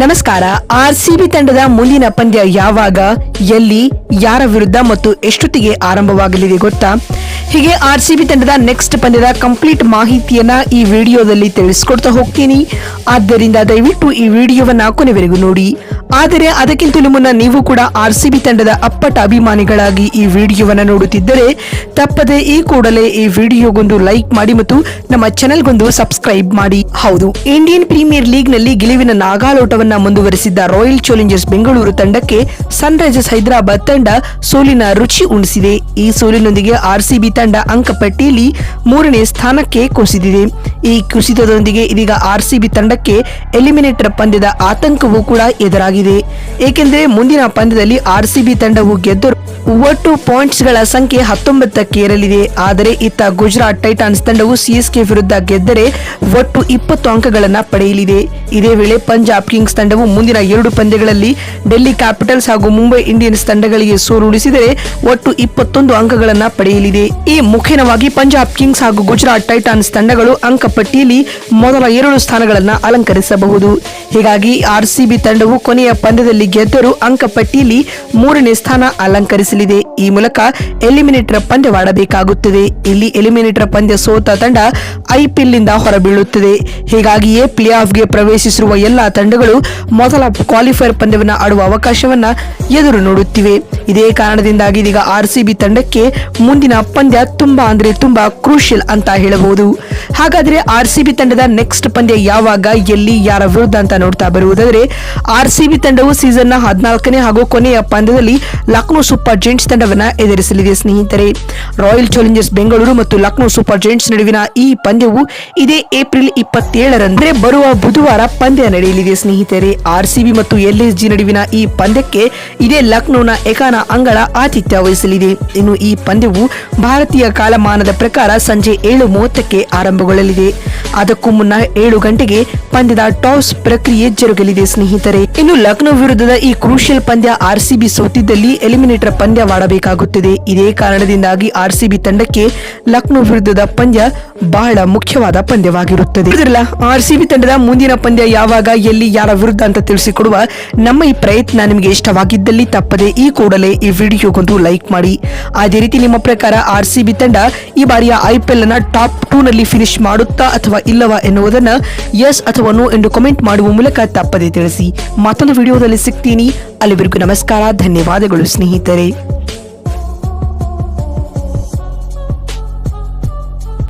ನಮಸ್ಕಾರ. ಆರ್ಸಿಬಿ ತಂಡದ ಮುಂದಿನ ಪಂದ್ಯ ಯಾವಾಗ, ಎಲ್ಲಿ, ಯಾರ ವಿರುದ್ಧ ಮತ್ತು ಎಷ್ಟೊತ್ತಿಗೆ ಆರಂಭವಾಗಲಿದೆ ಗೊತ್ತಾ? ಹೀಗೆ ಆರ್ಸಿಬಿ ತಂಡದ ನೆಕ್ಸ್ಟ್ ಪಂದ್ಯದ ಕಂಪ್ಲೀಟ್ ಮಾಹಿತಿಯನ್ನ ಈ ವಿಡಿಯೋದಲ್ಲಿ ತಿಳಿಸ್ಕೊಡ್ತಾ ಹೋಗ್ತೀನಿ. ಆದ್ದರಿಂದ ದಯವಿಟ್ಟು ಈ ವಿಡಿಯೋವನ್ನ ಕೊನೆವರೆಗೂ ನೋಡಿ. ಆದರೆ ಅದಕ್ಕಿಂತಲೂ ಮುನ್ನ ನೀವು ಕೂಡ ಆರ್ಸಿಬಿ ತಂಡದ ಅಪ್ಪಟ ಅಭಿಮಾನಿಗಳಾಗಿ ಈ ವಿಡಿಯೋವನ್ನು ನೋಡುತ್ತಿದ್ದರೆ ತಪ್ಪದೆ ಈ ಕೂಡಲೇ ಈ ವಿಡಿಯೋಗೊಂದು ಲೈಕ್ ಮಾಡಿ ಮತ್ತು ನಮ್ಮ ಚಾನೆಲ್ಗೊಂದು ಸಬ್ಸ್ಕ್ರೈಬ್ ಮಾಡಿ. ಹೌದು, ಇಂಡಿಯನ್ ಪ್ರೀಮಿಯರ್ ಲೀಗ್ನಲ್ಲಿ ಗೆಲುವಿನ ನಾಗಾಲೋಟವನ್ನ ಮುಂದುವರೆಸಿದ್ದ ರಾಯಲ್ ಚಾಲೆಂಜರ್ಸ್ ಬೆಂಗಳೂರು ತಂಡಕ್ಕೆ ಸನ್ರೈಸರ್ಸ್ ಹೈದರಾಬಾದ್ ತಂಡ ಸೋಲಿನ ರುಚಿ ಉಣಿಸಿದೆ. ಈ ಸೋಲಿನೊಂದಿಗೆ ಆರ್ಸಿಬಿ ತಂಡ ಅಂಕಪಟ್ಟಿಯಲ್ಲಿ ಮೂರನೇ ಸ್ಥಾನಕ್ಕೆ ಕುಸಿದಿದೆ. ಈ ಕುಸಿತದೊಂದಿಗೆ ಇದೀಗ ಆರ್ ಸಿಬಿ ತಂಡಕ್ಕೆ ಎಲಿಮಿನೇಟರ್ ಪಂದ್ಯದ ಆತಂಕವೂ ಕೂಡ ಎದುರಾಗಿದೆ. ಏಕೆಂದರೆ ಮುಂದಿನ ಪಂದ್ಯದಲ್ಲಿ ಆರ್ ಸಿಬಿ ತಂಡವು ಗೆದ್ದರು ಒಟ್ಟು ಪಾಯಿಂಟ್ಸ್ಗಳ ಸಂಖ್ಯೆ ಹತ್ತೊಂಬತ್ತಕ್ಕೆ ಏರಲಿದೆ. ಆದರೆ ಇತ್ತ ಗುಜರಾತ್ ಟೈಟಾನ್ಸ್ ತಂಡವು ಸಿಎಸ್ಕೆ ವಿರುದ್ಧ ಗೆದ್ದರೆ ಒಟ್ಟು ಇಪ್ಪತ್ತು ಅಂಕಗಳನ್ನು ಪಡೆಯಲಿದೆ. ಇದೇ ವೇಳೆ ಪಂಜಾಬ್ ಕಿಂಗ್ಸ್ ತಂಡವು ಮುಂದಿನ ಎರಡು ಪಂದ್ಯಗಳಲ್ಲಿ ಡೆಲ್ಲಿ ಕ್ಯಾಪಿಟಲ್ಸ್ ಹಾಗೂ ಮುಂಬೈ ಇಂಡಿಯನ್ಸ್ ತಂಡಗಳಿಗೆ ಸೋಲುಣಿಸಿದರೆ ಒಟ್ಟು ಇಪ್ಪತ್ತೊಂದು ಅಂಕಗಳನ್ನು ಪಡೆಯಲಿದೆ. ಈ ಮುಖ್ಯವಾಗಿ ಪಂಜಾಬ್ ಕಿಂಗ್ಸ್ ಹಾಗೂ ಗುಜರಾತ್ ಟೈಟಾನ್ಸ್ ತಂಡಗಳು ಅಂಕಪಟ್ಟಿಯಲ್ಲಿ ಮೊದಲ ಎರಡು ಸ್ಥಾನಗಳನ್ನು ಅಲಂಕರಿಸಬಹುದು. ಹೀಗಾಗಿ ಆರ್ಸಿಬಿ ತಂಡವು ಕೊನೆಯ ಪಂದ್ಯದಲ್ಲಿ ಗೆದ್ದರೂ ಅಂಕಪಟ್ಟಿಯಲ್ಲಿ ಮೂರನೇ ಸ್ಥಾನ ಅಲಂಕರಿಸಲಿದೆ. ಈ ಮೂಲಕ ಎಲಿಮಿನೇಟರ್ ಪಂದ್ಯವಾಡಬೇಕಾಗುತ್ತದೆ ಇಲ್ಲಿ ಎಲಿಮಿನೇಟರ್ ಪಂದ್ಯ ಸೋತ ತಂಡ ಐಪಿಎಲ್ನಿಂದ ಹೊರಬೀಳುತ್ತದೆ. ಹೀಗಾಗಿಯೇ ಪ್ಲೇ ಆಫ್ಗೆ ಪ್ರವೇಶಿಸಿರುವ ಎಲ್ಲಾ ತಂಡಗಳು ಮೊದಲ ಕ್ವಾಲಿಫೈರ್ ಪಂದ್ಯವನ್ನು ಆಡುವ ಅವಕಾಶವನ್ನ ಎದುರು ನೋಡುತ್ತಿವೆ. ಇದೇ ಕಾರಣದಿಂದಾಗಿ ಇದೀಗ ಆರ್ಸಿಬಿ ತಂಡಕ್ಕೆ ಮುಂದಿನ ಪಂದ್ಯ ತುಂಬಾ ಅಂದ್ರೆ ತುಂಬಾ ಕ್ರೂಷಿಯಲ್ ಅಂತ ಹೇಳಬಹುದು. ಹಾಗಾದ್ರೆ ಆರ್ಸಿಬಿ ತಂಡದ ನೆಕ್ಸ್ಟ್ ಪಂದ್ಯ ಯಾವಾಗ, ಎಲ್ಲಿ, ಯಾರ ವಿರುದ್ಧ ಅಂತ ನೋಡ್ತಾ ಬರುವುದಾದ್ರೆ, ಆರ್ಸಿಬಿ ತಂಡವು ಸೀಸನ್ನ ಹದಿನಾಲ್ಕನೇ ಹಾಗೂ ಕೊನೆಯ ಪಂದ್ಯದಲ್ಲಿ ಲಕ್ನೋ ಸೂಪರ್ ಜೈಂಟ್ಸ್ ತಂಡವನ್ನ ಎದುರಿಸಲಿದೆ, ಸ್ನೇಹಿತರೆ. ರಾಯಲ್ ಚಾಲೆಂಜರ್ಸ್ ಬೆಂಗಳೂರು ಮತ್ತು ಲಕ್ನೋ ಸೂಪರ್ ಜೈಂಟ್ಸ್ ನಡುವಿನ ಈ ಪಂದ್ಯವು ಇದೇ ಏಪ್ರಿಲ್ ಇಪ್ಪತ್ತೇಳರಂದ್ರೆ ಬರುವ ಬುಧವಾರ ಪಂದ್ಯ ನಡೆಯಲಿದೆ, ಸ್ನೇಹಿತರೆ. ಆರ್ಸಿಬಿ ಮತ್ತು ಎಲ್ಎಸ್ಜಿ ನಡುವಿನ ಈ ಪಂದ್ಯಕ್ಕೆ ಇದೇ ಲಕ್ನೋನ ಏಕಾನ ಅಂಗಳ ಆತಿಥ್ಯ ವಹಿಸಲಿದೆ. ಇನ್ನು ಈ ಪಂದ್ಯವು ಭಾರತೀಯ ಕಾಲಮಾನದ ಪ್ರಕಾರ ಸಂಜೆ ಏಳು ಮೂವತ್ತಕ್ಕೆ ಆರಂಭಗೊಳ್ಳಲಿದೆ. ಅದಕ್ಕೂ ಮುನ್ನ ಏಳು ಗಂಟೆಗೆ ಪಂದ್ಯದ ಟಾಸ್ ಪ್ರಕ್ರಿಯೆ ಜರುಗಲಿದೆ, ಸ್ನೇಹಿತರೆ. ಇನ್ನು ಲಕ್ನೋ ವಿರುದ್ಧದ ಈ ಕ್ರೂಷಿಯಲ್ ಪಂದ್ಯ ಆರ್ಸಿಬಿ ಸೋತಿದ್ದಲ್ಲಿ ಎಲಿಮಿನೇಟರ್ ಪಂದ್ಯವಾಡಬೇಕಾಗುತ್ತದೆ ಇದೇ ಕಾರಣದಿಂದಾಗಿ ಆರ್ಸಿಬಿ ತಂಡಕ್ಕೆ ಲಕ್ನೋ ವಿರುದ್ಧದ ಪಂದ್ಯ ಬಹಳ ಮುಖ್ಯವಾದ ಪಂದ್ಯವಾಗಿರುತ್ತದೆ. ಆರ್ಸಿಬಿ ತಂಡದ ಮುಂದಿನ ಪಂದ್ಯ ಯಾವಾಗ, ಎಲ್ಲಿ, ಯಾರ ವಿರುದ್ಧ ಅಂತ ತಿಳಿಸಿಕೊಡುವ ನಮ್ಮ ಈ ಪ್ರಯತ್ನ ನಿಮಗೆ ಇಷ್ಟವಾಗಿದ್ದಲ್ಲಿ ತಪ್ಪದೆ ಈ ಕೂಡಲೇ ಈ ವಿಡಿಯೋಗೊಂದು ಲೈಕ್ ಮಾಡಿ. ಅದೇ ರೀತಿ ನಿಮ್ಮ ಪ್ರಕಾರ ಆರ್ಸಿಬಿ ತಂಡ ಈ ಬಾರಿಯ ಐಪಿಎಲ್ ಅನ್ನ ಟಾಪ್ ಟೂ ನಲ್ಲಿ ಫಿನಿಶ್ ಮಾಡುತ್ತಾ ಅಥವಾ ಇಲ್ಲವಾ ಎನ್ನುವುದನ್ನ ಎಸ್ ಅಥವಾ ನೋ ಎಂದು ಕಮೆಂಟ್ ಮಾಡುವ ಮೂಲಕ ತಪ್ಪದೆ ತಿಳಿಸಿ. ಮತ್ತೊಂದು ವಿಡಿಯೋದಲ್ಲಿ ಸಿಗ್ತೀನಿ. ಅಲ್ಲಿವರೆಗೂ ನಮಸ್ಕಾರ. ಧನ್ಯವಾದಗಳು ಸ್ನೇಹಿತರೆ.